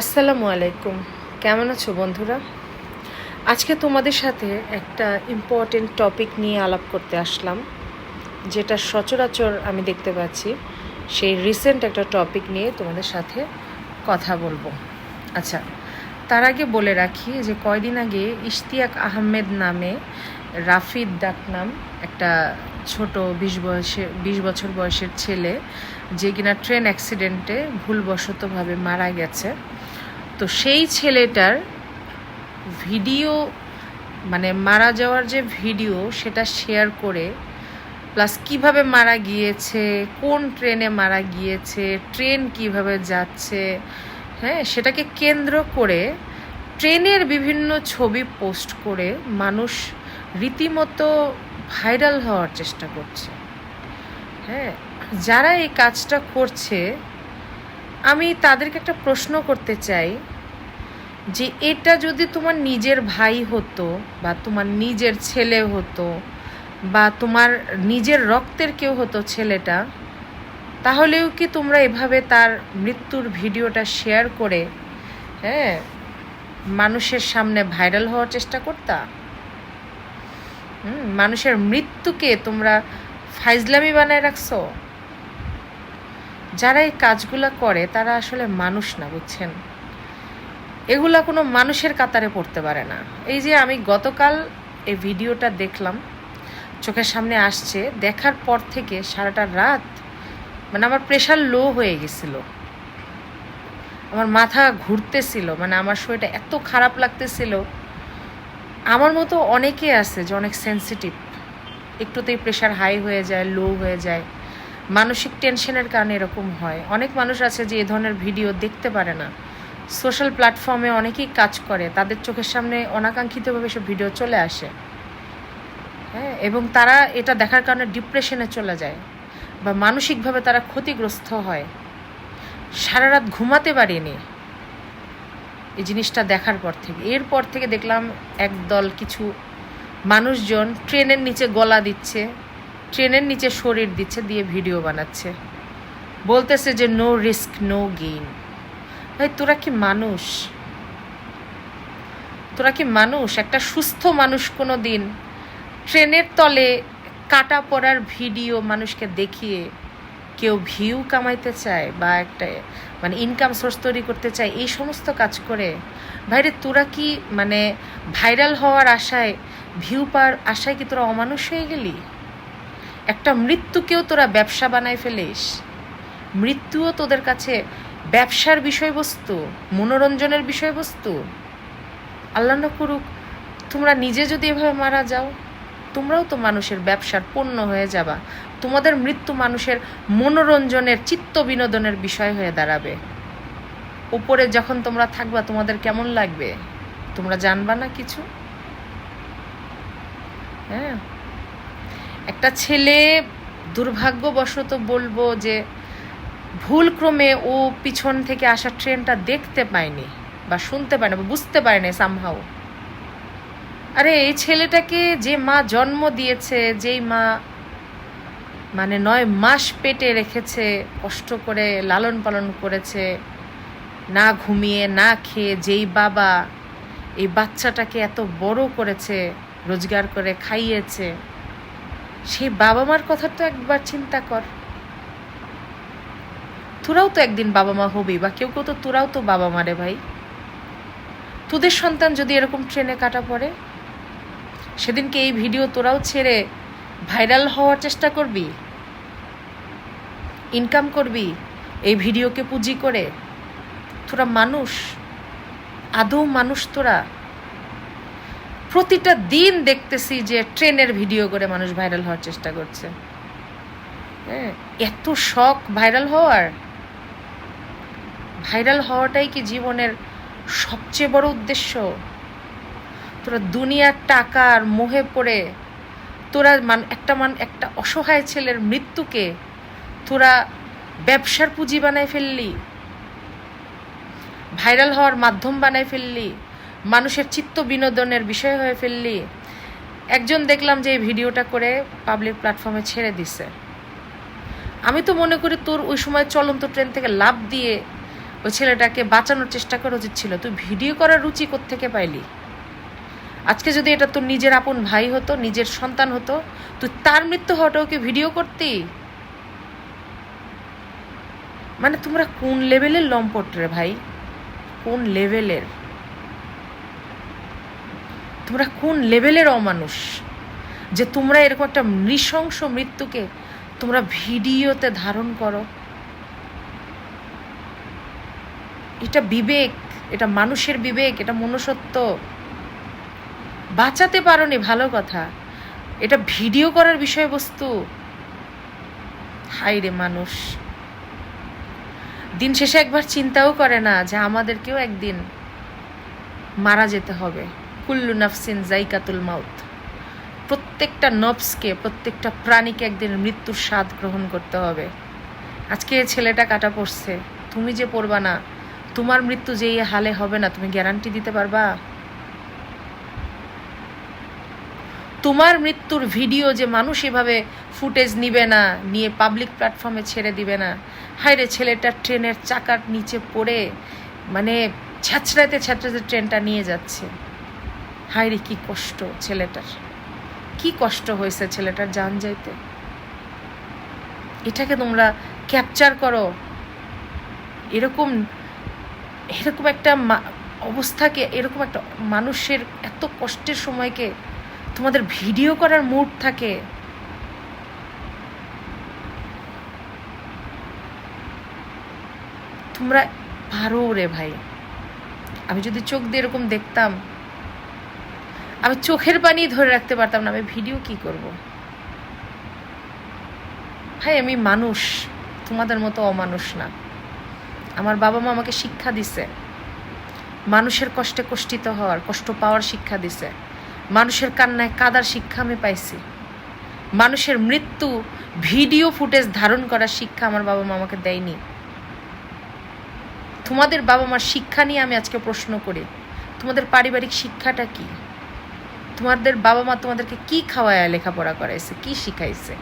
আসসালামু আলাইকুম। কেমন আছো বন্ধুরা? আজকে তোমাদের সাথে একটা ইম্পর্টেন্ট টপিক নিয়ে আলাপ করতে আসলাম, যেটা সচরাচর আমি দেখতে পাচ্ছি। সেই রিসেন্ট একটা টপিক নিয়ে তোমাদের সাথে কথা বলব। আচ্ছা তার আগে বলে রাখি যে কয়দিন আগে ইশতিয়াক আহমেদ নামে রাফিদ ডাকনাম, একটা ছোট বিশ বয়সে, বিশ বছর বয়সের ছেলে, যে কিনা ট্রেন অ্যাক্সিডেন্টে ভুলবশতভাবে মারা গেছে। তো সেই ছেলেটার ভিডিও মানে মারা যাওয়ার যে ভিডিও সেটা শেয়ার করে, প্লাস কীভাবে মারা গিয়েছে, কোন ট্রেনে মারা গিয়েছে, ট্রেন কীভাবে যাচ্ছে হ্যাঁ সেটাকে কেন্দ্র করে ট্রেনের বিভিন্ন ছবি পোস্ট করে মানুষ রীতিমতো ভাইরাল হওয়ার চেষ্টা করছে। হ্যাঁ যারা এই কাজটা করছে আমি তাদেরকে একটা প্রশ্ন করতে চাই যে এটা যদি তোমার নিজের ভাই হতো বা তোমার নিজের ছেলে হতো বা তোমার নিজের রক্তের কেউ হতো ছেলেটা, তাহলেও কি তোমরা এভাবে তার মৃত্যুর ভিডিওটা শেয়ার করে হ্যাঁ মানুষের সামনে ভাইরাল হওয়ার চেষ্টা করতা? মানুষের মৃত্যুকে তোমরা ফাইজলামি বানায় রাখছো? যারা এই কাজগুলো করে, তারা আসলে মানুষ না, বুঝছেন? এগুলা কোনো মানুষের কাতারে পড়তে পারে না। এই যে আমি গতকাল এই ভিডিওটা দেখলাম, চোখের সামনে আসছে, দেখার পর থেকে সারাটা রাত মানে আমার প্রেশার লো হয়ে গেছিল। আমার মাথা ঘুরতেছিল মানে আমার শরীরটা এত খারাপ লাগতেছিল। আমার মতো অনেকে আছে যে অনেক সেন্সিটিভ একটুতেই প্রেশার হাই হয়ে যায় লো হয়ে যায়। মানসিক টেনশনের কারণে এরকম হয়। অনেক মানুষ আছে যে এ ধরনের ভিডিও দেখতে পারে না। সোশ্যাল প্ল্যাটফর্মে অনেকেই কাজ করে, তাদের চোখের সামনে অনাকাঙ্ক্ষিতভাবে সব ভিডিও চলে আসে। হ্যাঁ এবং তারা এটা দেখার কারণে ডিপ্রেশনে চলে যায় বা মানসিকভাবে তারা ক্ষতিগ্রস্ত হয়। সারা রাত ঘুমাতে পারিনি এই জিনিসটা দেখার পর থেকে। এরপর থেকে দেখলাম একদল কিছু মানুষজন ট্রেনের নিচে গলা দিচ্ছে। ট্রেনের নিচে শরীর দিচ্ছে, দিয়ে ভিডিও বানাচ্ছে। বলতেছে যে নো রিস্ক নো গেইন ভাই, তোরা কি মানুষ? তোরা কি মানুষ? একটা সুস্থ মানুষ কোনো দিন ট্রেনের তলে কাটা পড়ার ভিডিও মানুষকে দেখিয়ে কেউ ভিউ কামাইতে চায় বা একটা মানে ইনকাম সোর্স তৈরি করতে চায়, এই সমস্ত কাজ করে? ভাইরে তোরা কি মানে ভাইরাল হওয়ার আশায়, ভিউ পাওয়ার আশায় কি তোরা অমানুষ হয়ে গেলি? একটা মৃত্যুকেও তোরা ব্যবসা বানায় ফেলিস। মৃত্যুও তোদের কাছে ব্যবসার বিষয়বস্তু, মনোরঞ্জনের বিষয়বস্তু। আল্লাহ করুক, তোমরা নিজে যদি এভাবে মারা যাও, তোমরাও তো মানুষের ব্যবসার পণ্য হয়ে যাবা। তোমাদের মৃত্যু মানুষের মনোরঞ্জনের, চিত্ত বিনোদনের বিষয় হয়ে দাঁড়াবে। উপরে যখন তোমরা থাকবা, তোমাদের কেমন লাগবে? তোমরা জানবা না কিছু? হ্যাঁ? একটা ছেলে দুর্ভাগ্যবশত বলব যে ভুলক্রমে ও পিছন থেকে আসা ট্রেনটা দেখতে পায়নি বা শুনতে পায়নি বা বুঝতে পারেনি সামহাও আরে এই ছেলেটাকে যে মা জন্ম দিয়েছে, যেই মা মানে নয় মাস পেটে রেখেছে, কষ্ট করে লালন পালন করেছে, না ঘুমিয়ে, না খেয়ে, যেই বাবা এই বাচ্চাটাকে এত বড় করেছে, রোজগার করে খাইয়েছে সেই বাবা মার কথা তো একবার চিন্তা কর। তোরাও তো একদিন বাবা মা হবি, বা কেউ কেউ তো তোরাও তো বাবা মারে ভাই। তোদের সন্তান যদি এরকম ট্রেনে কাটা পড়ে, সেদিনকে এই ভিডিও তোরাও ছেড়ে ভাইরাল হওয়ার চেষ্টা করবি? ইনকাম করবি? এই ভিডিওকে পুঁজি করে? তোরা মানুষ? আদৌ মানুষ তোরা? প্রতিটা দিন দেখতেছি যে ট্রেনের ভিডিও করে মানুষ ভাইরাল হওয়ার চেষ্টা করছে। হ্যাঁ এত শখ ভাইরাল হওয়ার। ভাইরাল হওয়াটাই কি জীবনের সবচেয়ে বড় উদ্দেশ্য? তোরা দুনিয়ার টাকার মোহে পড়ে, তোরা মান, একটা মান, একটা অসহায় ছেলের মৃত্যুকে তোরা ব্যবসার পুঁজি বানায় ফেললি, ভাইরাল হওয়ার মাধ্যম বানায় ফেললি মানুষের চিত্ত বিনোদনের বিষয় হয়ে ফেললি। একজন দেখলাম যে এই ভিডিওটা করে পাবলিক প্ল্যাটফর্মে ছেড়ে দিছে। আমি তো মনে করি তোর ওই সময় চলন্ত ট্রেন থেকে লাভ দিয়ে ওই ছেলেটাকে বাঁচানোর চেষ্টা করা উচিত ছিল। তুই ভিডিও করার রুচি থেকে পাইলি? আজকে যদি এটা তোর নিজের আপন ভাই হতো, নিজের সন্তান হতো, তুই তার মৃত্যু হওয়াটাও কি ভিডিও করতি? মানে তোমরা কোন লেভেলের লম্পট রে ভাই? কোন লেভেলের তোমরা কোন লেভেলের অমানুষ? যে তোমরা এরকম একটা নৃশংস মৃত্যুকে তোমরা ভিডিওতে ধারণ করো। এটা বিবেক, এটা মানুষের বিবেক, এটা মনুষ্যত্ব। বাঁচাতে পারোনি, ভালো কথা। এটা ভিডিও করার বিষয়বস্তু। হাই রে মানুষ। দিন শেষে একবার চিন্তাও করে না যে আমাদেরকেও একদিন মারা যেতে হবে। কুল্লু নাফসিন জাইকাতুল মাউত। প্রত্যেকটা নবসকে, প্রত্যেকটা প্রাণীকে একদিন মৃত্যুর স্বাদ গ্রহণ করতে হবে। আজকে ছেলেটা কাটা পড়ছে, তুমি যে পড়বা না, তোমার মৃত্যু যে হালে হবে না, তুমি গ্যারান্টি দিতে পারবা? তোমার মৃত্যুর ভিডিও যে মানুষ এভাবে ফুটেজ নিবে না, নিয়ে পাবলিক প্ল্যাটফর্মে ছেড়ে দিবে না হায় রে ছেলেটা ট্রেনের চাকার নিচে পড়ে মানে ছ্যাঁচড়াতে ছ্যাঁচড়াতে ট্রেনটা নিয়ে যাচ্ছে। হায় রে কী কষ্ট ছেলেটার। কি কষ্ট হয়েছে ছেলেটার জান যাইতে। এটাকে তোমরা ক্যাপচার করো। এরকম এরকম একটা অবস্থাকে, এরকম একটা মানুষের এত কষ্টের সময়কে তোমাদের ভিডিও করার মুড থাকে। তোমরা পারো রে ভাই। আমি যদি চোখ দিয়ে এরকম দেখতাম আমি চোখের পানি ধরে রাখতে পারতাম না, আমি ভিডিও কি করব? ভাই, আমি মানুষ, তোমাদের মতো অমানুষ না। আমার বাবা মা আমাকে শিক্ষা দিছে। মানুষের কষ্টে কষ্টিত হওয়ার, কষ্ট পাওয়ার শিক্ষা দিছে। মানুষের কান্নায় কাদার শিক্ষা আমি পাইছি। মানুষের মৃত্যু ভিডিও ফুটেজ ধারণ করার শিক্ষা আমার বাবা মা আমাকে দেয়নি। তোমাদের বাবা মার শিক্ষা নিয়ে আমি আজকে প্রশ্ন করি, তোমাদের পারিবারিক শিক্ষাটা কি? তোমাদের বাবা মা তোমাদেরকে কি খাওয়ায় লেখাপড়া করাইছে, কি শিখাইছে?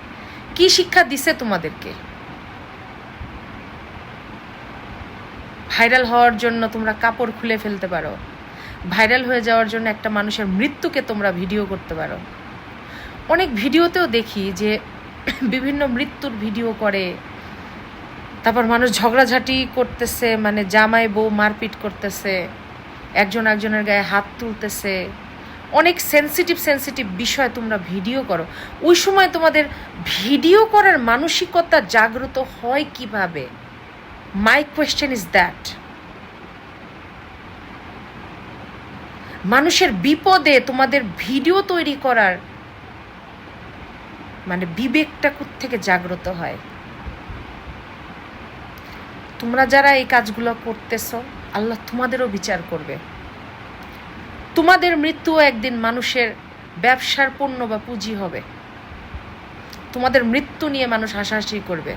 কি শিক্ষা দিছে তোমাদেরকে? ভাইরাল হওয়ার জন্য তোমরা কাপড় খুলে ফেলতে পারো। ভাইরাল হয়ে যাওয়ার জন্য একটা মানুষের মৃত্যুকে তোমরা ভিডিও করতে পারো। অনেক ভিডিওতেও দেখি যে বিভিন্ন মৃত্যুর ভিডিও করে। তারপর মানুষ ঝগড়াঝাটি করতেছে মানে জামাই বউ মারপিট করতেছে, একজন একজনের গায়ে হাত তুলতেছে। অনেক সেন্সিটিভ সেনসিটিভ বিষয় তোমরা ভিডিও করো। ওই সময় তোমাদের ভিডিও করার মানসিকতা জাগ্রত হয় কীভাবে? মাই কোয়েশ্চেন ইজ দ্যাট মানুষের বিপদে তোমাদের ভিডিও তৈরি করার মানে বিবেকটা থেকে জাগ্রত হয়? তোমরা যারা এই কাজগুলো করতেছো, আল্লাহ তোমাদেরও বিচার করবে। তোমাদের মৃত্যু একদিন মানুষের ব্যবসার পণ্য বা পুঁজি হবে। তোমাদের মৃত্যু নিয়ে মানুষ হাসাহাসি করবে।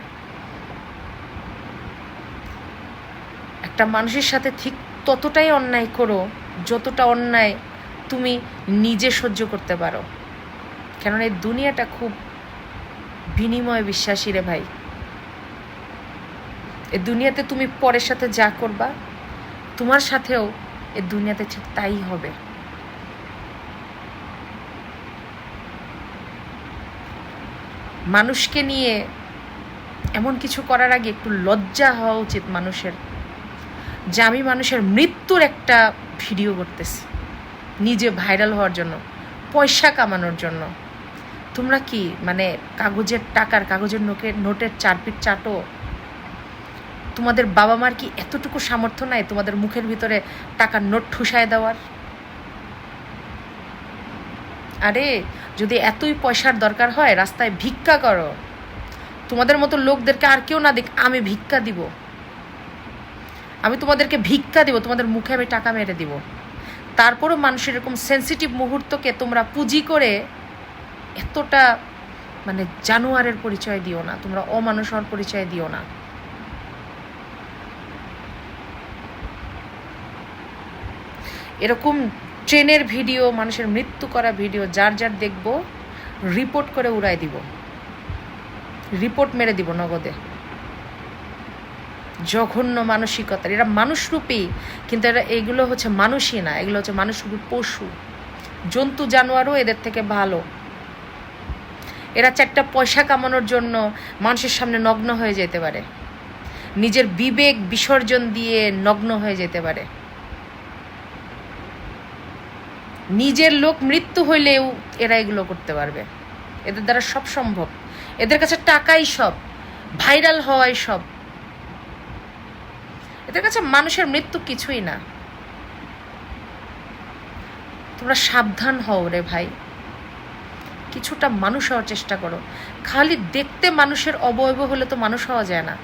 একটা মানুষের সাথে ঠিক ততটাই অন্যায় করো, যতটা অন্যায় তুমি নিজে সহ্য করতে পারো। কেননা এই দুনিয়াটা খুব বিনিময় বিশ্বাসী রে ভাই। এ দুনিয়াতে তুমি পরের সাথে যা করবা, তোমার সাথেও এ দুনিয়াতে ঠিক তাই হবে। মানুষকে নিয়ে এমন কিছু করার আগে একটু লজ্জা হওয়া উচিত মানুষের, যে আমি মানুষের মৃত্যুর একটা ভিডিও করতেছি, নিজে ভাইরাল হওয়ার জন্য, পয়সা কামানোর জন্য। তোমরা কি মানে কাগজের টাকার, কাগজের নোকের নোটের চারপিট চাটো? তোমাদের বাবা মার কি এতটুকু সামর্থ্য নাই তোমাদের মুখের ভিতরে টাকার নোট ঠুসায় দেওয়ার? আরে, যদি এতই পয়সার দরকার হয়, রাস্তায় ভিক্ষা করো। তোমাদের মতো লোকদেরকে আর কেউ না দেখ, আমি ভিক্ষা দিব। আমি তোমাদেরকে ভিক্ষা দিব, তোমাদের মুখে আমি টাকা মেরে দিব। তারপরও মানুষের এরকম সেন্সিটিভ মুহূর্তকে তোমরা পুঁজি করে এতটা মানে জানোয়ারের পরিচয় দিও না, তোমরা অমানুষ হওয়ার পরিচয় দিও না। এরকম ট্রেনের ভিডিও, মানুষের মৃত্যু করা ভিডিও, যার যার দেখব রিপোর্ট করে উড়াই দিব। রিপোর্ট মেরে দিব নগদে। জঘন্য মানসিকতার। এরা মানুষরূপী, কিন্তু এরা এগুলো হচ্ছে মানুষই না, এগুলো হচ্ছে মানুষরূপী পশু। জন্তু জানোয়ারও এদের থেকে ভালো। এরা চারটা পয়সা কামানোর জন্য মানুষের সামনে নগ্ন হয়ে যেতে পারে। নিজের বিবেক বিসর্জন দিয়ে নগ্ন হয়ে যেতে পারে। নিজের লোক মৃত্যু হইলেও এরা এগুলো করতে পারবে। এদের দ্বারা সব সম্ভব। এদের কাছে টাকাই সব, ভাইরাল হওয়াই সব। এদের কাছে মানুষের মৃত্যু কিছুই না। তোমরা সাবধান হও রে ভাই। কিছুটা মানুষ হওয়ার চেষ্টা করো। খালি দেখতে মানুষের অবয়ব হলে তো মানুষ হওয়া যায় না।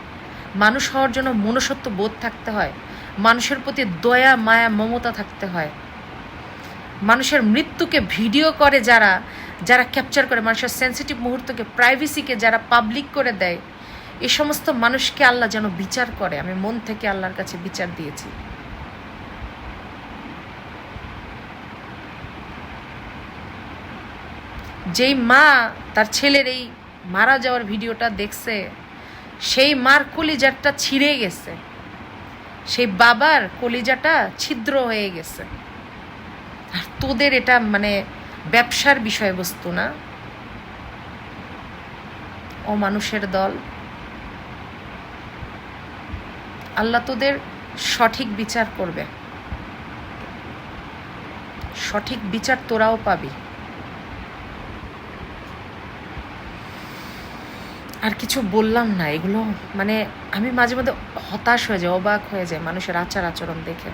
মানুষ হওয়ার জন্য মনুষ্যত্ব বোধ থাকতে হয়। মানুষের প্রতি দয়া, মায়া, মমতা থাকতে হয়। মানুষের মৃত্যুকে ভিডিও করে যারা যারা ক্যাপচার করে, মানুষের সেন্সিটিভ মুহূর্তকে প্রাইভেসিকে যারা পাবলিক করে দেয়, এ সমস্ত মানুষকে আল্লাহ যেন বিচার করে। আমি মন থেকে আল্লাহর কাছে বিচার দিয়েছি। যেই মা তার ছেলের এই মারা যাওয়ার ভিডিওটা দেখছে, সেই মার কলিজাটা ছিঁড়ে গেছে। সেই বাবার কলিজাটা ছিদ্র হয়ে গেছে। তোদের এটা মানে ব্যবসার বিষয়বস্তু না? ও মানুষের দল। আল্লাহ তোদের সঠিক বিচার করবে। সঠিক বিচার তোরাও পাবি। আর কিছু বললাম না, এগুলো মানে আমি মাঝে মধ্যে হতাশ হয়ে যাই, অবাক হয়ে যায় মানুষের আচার আচরণ দেখে।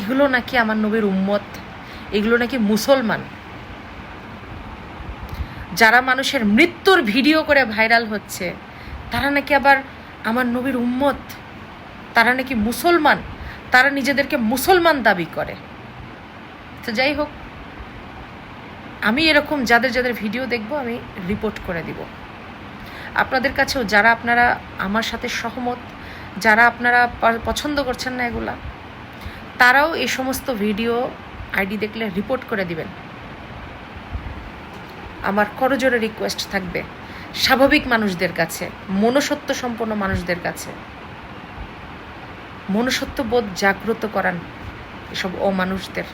এগুলো নাকি আমার নবীর উম্মত এগুলো নাকি মুসলমান। যারা মানুষের মৃত্যুর ভিডিও করে ভাইরাল হচ্ছে, তারা নাকি আবার আমার নবীর উম্মত, তারা নাকি মুসলমান, তারা নিজেদেরকে মুসলমান দাবি করে। তো যাই হোক, আমি এরকম যাদের যাদের ভিডিও দেখব, আমি রিপোর্ট করে দিব। আপনাদের কাছেও যারা আপনারা আমার সাথে সহমত, যারা আপনারা পছন্দ করছেন না এগুলা, তারাও এই সমস্ত ভিডিও আইডি দেখলে রিপোর্ট করে দিবেন। আমার করজোরে রিকোয়েস্ট থাকবে, স্বাভাবিক মানুষদের কাছে মনসত্ব সম্পন্ন মানুষদের কাছে। মনুষ্যত্ব বোধ জাগ্রত করান এসব অমানুষদের।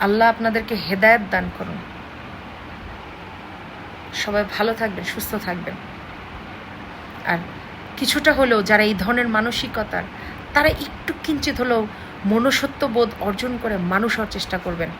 আল্লাহ আপনাদেরকে হেদায়েত দান করুন। সবাই ভালো থাকবেন, সুস্থ থাকবেন। আর কিছুটা হলেও যারা এই ধরনের মানসিকতার তারা একটু কিঞ্চিত হলেও মনুষ্যত্ব বোধ অর্জন করে মানুষ হওয়ার চেষ্টা করবেন।